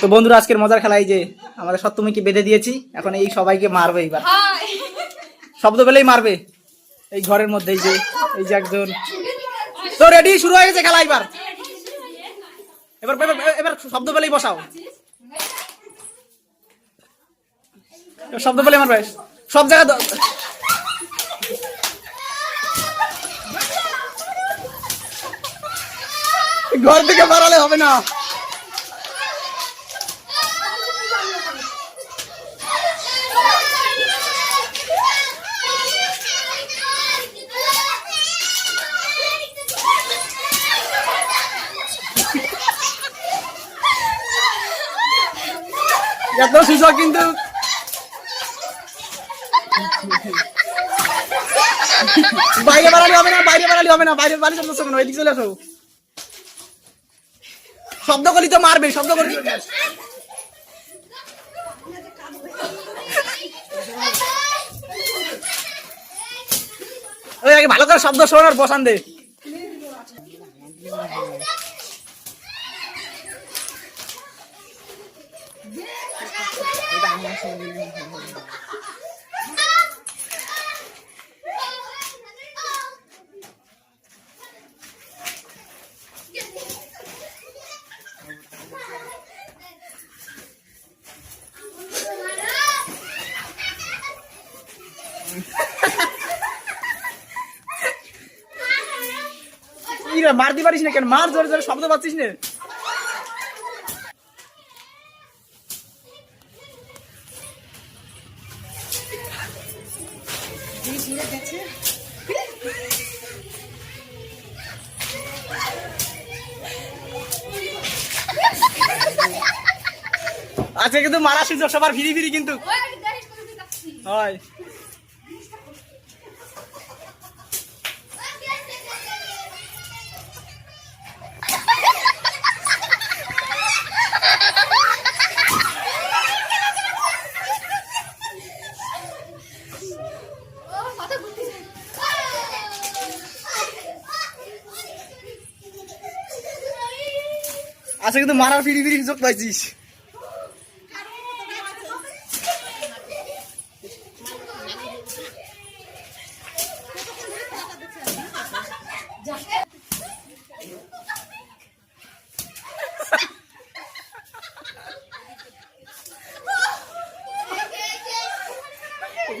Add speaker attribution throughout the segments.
Speaker 1: তো বন্ধুরা আজকের মজার খেলা এই যে আমাদের সপ্তমীকে বেঁধে দিয়েছি। এখন এই সবাইকে মারবে এইবার। শব্দ পেলেই মারবে। এই ঘরের মধ্যে এই যে এই যে একজন। তো রেডি শুরু হয়ে গেছে খেলা এবার এবার এবার শব্দ পেলেই বসাও। শব্দ পেলেই মারবে। সব জায়গা ঘর থেকে বাড়ালে হবে না। এত সুযোগ কিন্তু বাইরে বাড়ালি হবে না, বাইরে বাড়ালি হবে না, বাইরে বাড়ি চলে আসো এদিকে চলে আসো। শব্দ করলি তো মারবে, শব্দ করলি ওই আগে ভালো করে শব্দ শোনার বসান দে। কি রে মারতে পারিস না কেন? মার জোরে জোরে শব্দ পাচ্ছিস না। আজকে কিন্তু মারা সুযোগ সবার ফিরি ফিরি কিন্তু। হয়। আজকে কিন্তু মারার ফিরি ফিরি সুযোগ পাইছিস।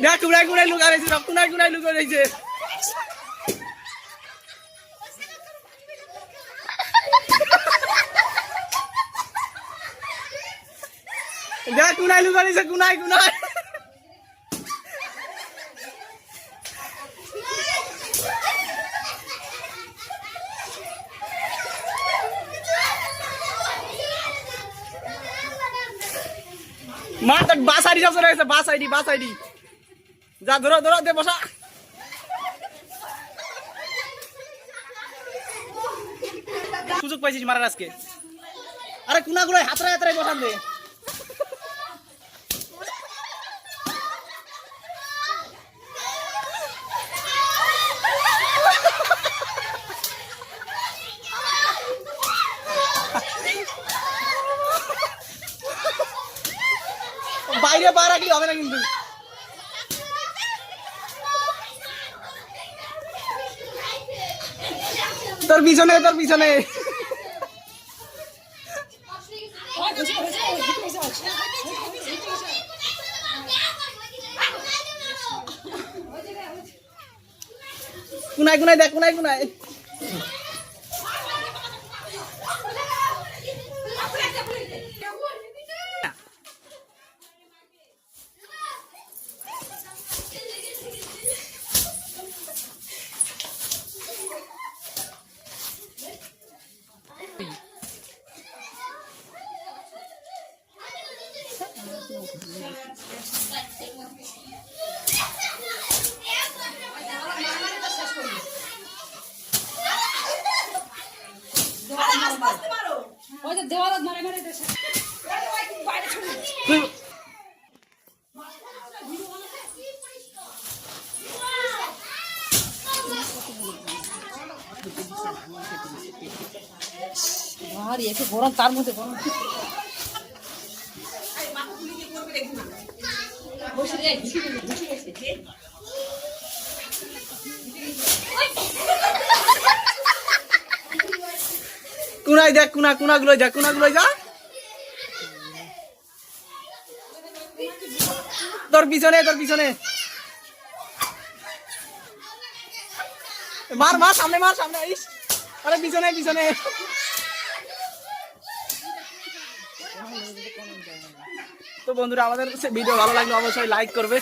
Speaker 1: না কুড়াই লুকা রয়েছে সব কুড়াই কুড়াই লুকা রয়েছে। দেখ কুনাই লুকা রয়েছে কুনাই কুনাই। মা, তোর বাস আইডি সব চলে গেছে বাস আইডি বাস আইডি যা, ধরো ধরো, দে, বসা। সুযোগ পাইছিস মারার আজকে। আরে কুনা গুলো হাতরা হাতরাই বসান দে। বাইরে পা রাখলে হবে না কিন্তু। তোর পিছনে তোর পিছনে। কুনাই কুনাই দেখ কুনাই কুনাই
Speaker 2: আর একে গরম তার মধ্যে গরম।
Speaker 1: কুনাই দেখ, কুনা কুনা গুলো যা কুনা গুলো যা। তোর পিছনে তোর পিছনে। মার মার, সামনে মার, সামনে আরে, পিছনে পিছনে। তো বন্ধুরা আমাদের ভিডিও ভালো লাগলে অবশ্যই লাইক করবে।